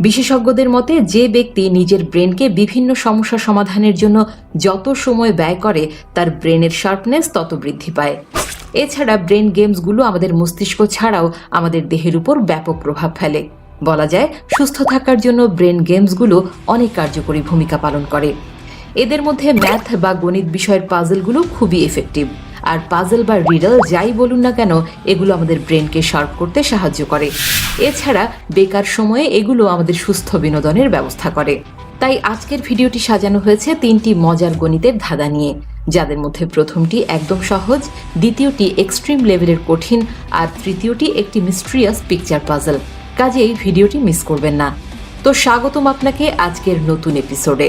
বিশেষজ্ঞদের মতে, যে ব্যক্তি নিজের ব্রেনকে বিভিন্ন সমস্যা সমাধানের জন্য যত সময় ব্যয় করে, তার ব্রেনের শার্পনেস তত বৃদ্ধি পায়। এছাড়া ব্রেন গেমসগুলো আমাদের মস্তিষ্ক ছাড়াও আমাদের দেহের উপর ব্যাপক প্রভাব ফেলে। বলা যায়, সুস্থ থাকার জন্য ব্রেন গেমসগুলো অনেক কার্যকরী ভূমিকা পালন করে। এদের মধ্যে ম্যাথ বা গণিত বিষয়ের পাজলগুলো খুবই এফেক্টিভ আর পাজল বা রিডল যাই বলুন না কেন, এগুলো আমাদের ব্রেনকে শার্প করতে সাহায্য করে। এছাড়া বেকার সময়ে এগুলো আমাদের সুস্থ বিনোদনের ব্যবস্থা করে। তাই আজকের ভিডিওটি সাজানো হয়েছে তিনটি মজার গণিতের ধাঁধা নিয়ে। যাদের মধ্যে প্রথমটি একদম সহজ, দ্বিতীয়টি এক্সট্রিম লেভেলের কঠিন, আর তৃতীয়টি একটি মিস্ট্রিয়াস পিকচার পাজল কাজে এই ভিডিওটি মিস করবেন না। তো স্বাগতম আপনাকে আজকের নতুন এপিসোডে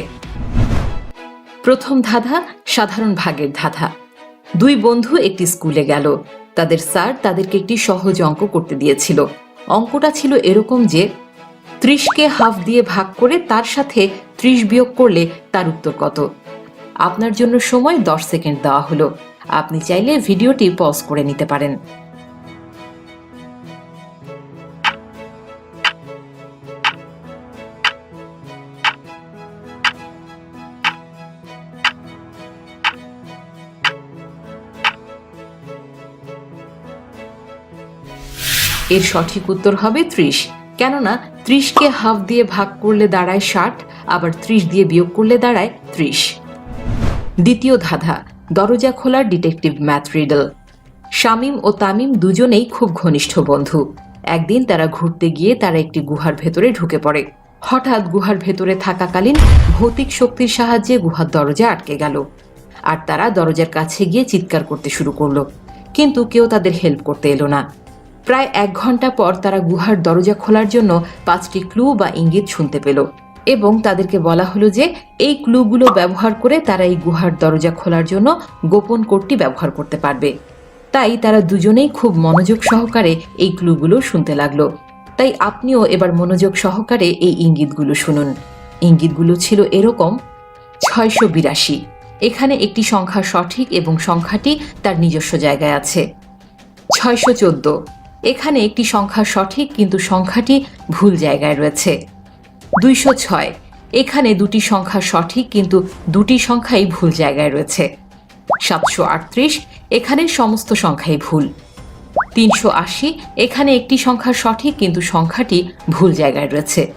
প্রথম ধাঁধা সাধারণ ভাগের ধাঁধা। দুই বন্ধু একটি স্কুলে গেল। তাদের স্যার তাদেরকে একটি সহজ অঙ্ক করতে দিয়েছিল। অঙ্কটা ছিল এরকম যে, ত্রিশকে হাফ দিয়ে ভাগ করে তার সাথে ত্রিশ বিয়োগ করলে তার উত্তর কত? আপনার জন্য সময় দশ সেকেন্ড দেওয়া হলো। আপনি চাইলে ভিডিওটি পজ করে নিতে পারেন। এর সঠিক উত্তর হবে ত্রিশ। কেননা ত্রিশকে হাফ দিয়ে ভাগ করলে দাঁড়ায় ষাট, আবার ত্রিশ দিয়ে বিয়োগ করলে দাঁড়ায় ত্রিশ। দ্বিতীয় ধাঁধা, দরজা খোলার ডিটেকটিভ ম্যাথ রিডল। শামিম ও তামিম দুজনেই খুব ঘনিষ্ঠ বন্ধু। একদিন তারা ঘুরতে গিয়ে তারা একটি গুহার ভেতরে ঢুকে পড়ে। হঠাৎ গুহার ভেতরে থাকাকালীন ভৌতিক শক্তির সাহায্যে গুহার দরজা আটকে গেল। আর তারা দরজার কাছে গিয়ে চিৎকার করতে শুরু করল। কিন্তু কেউ তাদের হেল্প করতে এলো না। প্রায় এক ঘণ্টা পর তারা গুহার দরজা খোলার জন্য পাঁচটি ক্লু বা ইঙ্গিত শুনতে পেল এবং তাদেরকে বলা হলো যে এই ক্লুগুলো ব্যবহার করে তারা এই গুহার দরজা খোলার জন্য গোপন কোডটি ব্যবহার করতে পারবে। তাই তারা দুজনেই খুব মনোযোগ সহকারে এই ক্লুগুলো শুনতে লাগল। তাই আপনিও এবার মনোযোগ সহকারে এই ইঙ্গিতগুলো শুনুন। ইঙ্গিতগুলো ছিল এরকম, ছয়শো বিরাশি। এখানে একটি সংখ্যা সঠিক এবং সংখ্যাটি তার নিজস্ব জায়গায় আছে। ছয়শো চোদ্দ। এখানে একটি সংখ্যা সঠিক, কিন্তু সংখ্যাটি ভুল জায়গায় রয়েছে। দুইশো ছয়। এখানে দুটি সংখ্যা সঠিক, কিন্তু দুটি সংখ্যাই ভুল জায়গায় রয়েছে। সাতশো আটত্রিশ। এখানে সমস্ত সংখ্যাই ভুল। তিনশো আশি। এখানে একটি সংখ্যা সঠিক, কিন্তু সংখ্যাটি ভুল জায়গায় রয়েছে।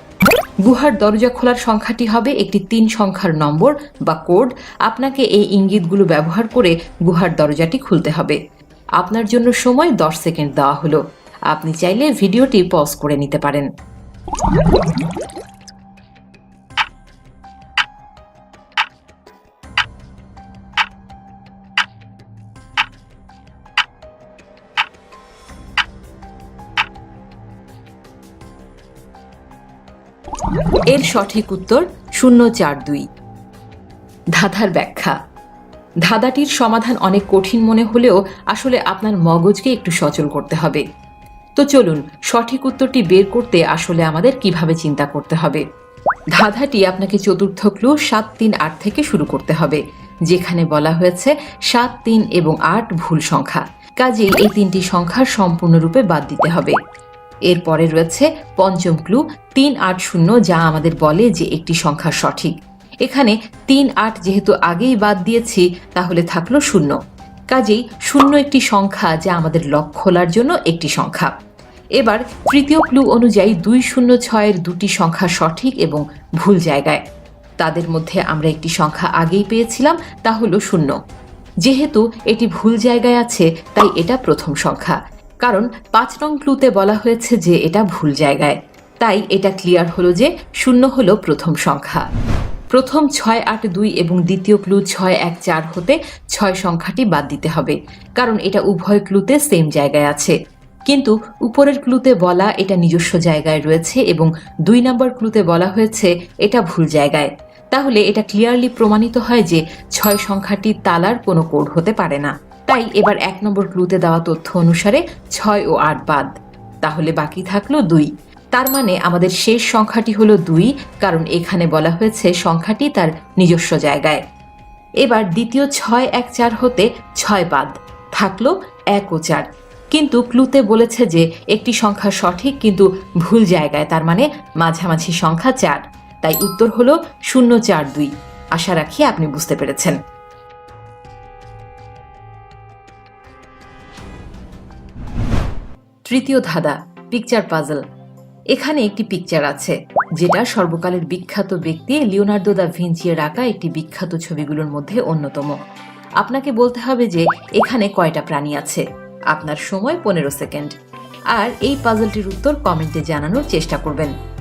গুহার দরজা খোলার সংখ্যাটি হবে একটি তিন সংখ্যার নম্বর বা কোড। আপনাকে এই ইঙ্গিতগুলো ব্যবহার করে গুহার দরজাটি খুলতে হবে। আপনার জন্য সময় দশ সেকেন্ড দেওয়া হলো। আপনি চাইলে ভিডিওটি পজ করে নিতে পারেন। এর সঠিক উত্তর শূন্য চার দুই। ধাঁধার ব্যাখ্যা। ধাঁধাটির সমাধান অনেক কঠিন মনে হলেও আসলে আপনার মগজকে একটু সচল করতে হবে। তো চলুন, সঠিক উত্তরটি বের করতে আসলে আমাদের কীভাবে চিন্তা করতে হবে। ধাঁধাটি আপনাকে চতুর্থ ক্লু সাত তিন আট থেকে শুরু করতে হবে, যেখানে বলা হয়েছে সাত তিন এবং আট ভুল সংখ্যা। কাজেই এই তিনটি সংখ্যা সম্পূর্ণরূপে বাদ দিতে হবে। এরপরে রয়েছে পঞ্চম ক্লু তিন আট শূন্য, যা আমাদের বলে যে একটি সংখ্যা সঠিক। এখানে তিন আট যেহেতু আগেই বাদ দিয়েছি, তাহলে থাকল শূন্য। কাজেই শূন্য একটি সংখ্যা যা আমাদের লক খোলার জন্য একটি সংখ্যা। এবার তৃতীয় ক্লু অনুযায়ী দুই শূন্য ছয়ের দুটি সংখ্যা সঠিক এবং ভুল জায়গায়। তাদের মধ্যে আমরা একটি সংখ্যা আগেই পেয়েছিলাম, তা হলো শূন্য। যেহেতু এটি ভুল জায়গায় আছে, তাই এটা প্রথম সংখ্যা। কারণ পাঁচ নং ক্লুতে বলা হয়েছে যে এটা ভুল জায়গায়। তাই এটা ক্লিয়ার হলো যে শূন্য হলো প্রথম সংখ্যা। প্রথম ছয় আট দুই এবং দ্বিতীয় ক্লু ছয় এক চার হতে ছয় সংখ্যাটি বাদ দিতে হবে, কারণ এটা উভয় ক্লুতে সেম জায়গায় আছে। কিন্তু উপরের ক্লুতে বলা এটা নিজস্ব জায়গায় রয়েছে এবং দুই নম্বর ক্লুতে বলা হয়েছে এটা ভুল জায়গায়। তাহলে এটা ক্লিয়ারলি প্রমাণিত হয় যে ছয় সংখ্যাটি তালার কোনো কোড হতে পারে না। তাই এবার এক নম্বর ক্লুতে দেওয়া তথ্য অনুসারে ছয় ও আট বাদ। তাহলে বাকি থাকল দুই। তার মানে আমাদের শেষ সংখ্যাটি হলো দুই, কারণ এখানে বলা হয়েছে সংখ্যাটি তার নিজস্ব জায়গায়। এবার দ্বিতীয় ছয় এক চার হতে ছয় বাদ, থাকল এক ও চার। কিন্তু ক্লুতে বলেছে যে একটি সংখ্যা সঠিক কিন্তু ভুল জায়গায়, তার মানে মাঝামাঝি সংখ্যা চার। তাই উত্তর হলো শূন্য চার দুই। আশা রাখি আপনি বুঝতে পেরেছেন। তৃতীয় ধাঁধা পিকচার পাজল এখানে একটি পিকচার আছে, যেটা সর্বকালের বিখ্যাত ব্যক্তি লিওনার্দো দা ভিঞ্চিয়ের আঁকা একটি বিখ্যাত ছবিগুলোর মধ্যে অন্যতম। আপনাকে বলতে হবে যে, এখানে কয়টা প্রাণী আছে? আপনার সময় পনেরো সেকেন্ড। আর এই পাজলটির উত্তর কমেন্টে জানানোর চেষ্টা করবেন।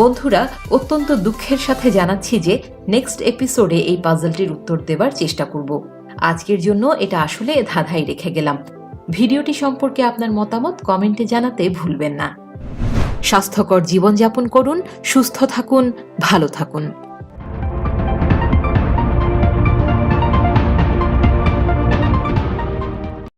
বন্ধুরা, অত্যন্ত দুঃখের সাথে জানাচ্ছি যে নেক্সট এপিসোডে এই পাজলটির উত্তর দেবার চেষ্টা করব। আজকের জন্য এটা আসলে ধাঁধাই রেখে গেলাম। ভিডিওটি সম্পর্কে আপনার মতামত কমেন্টে জানাতে ভুলবেন না। স্বাস্থ্যকর জীবনযাপন করুন, সুস্থ থাকুন, ভালো থাকুন।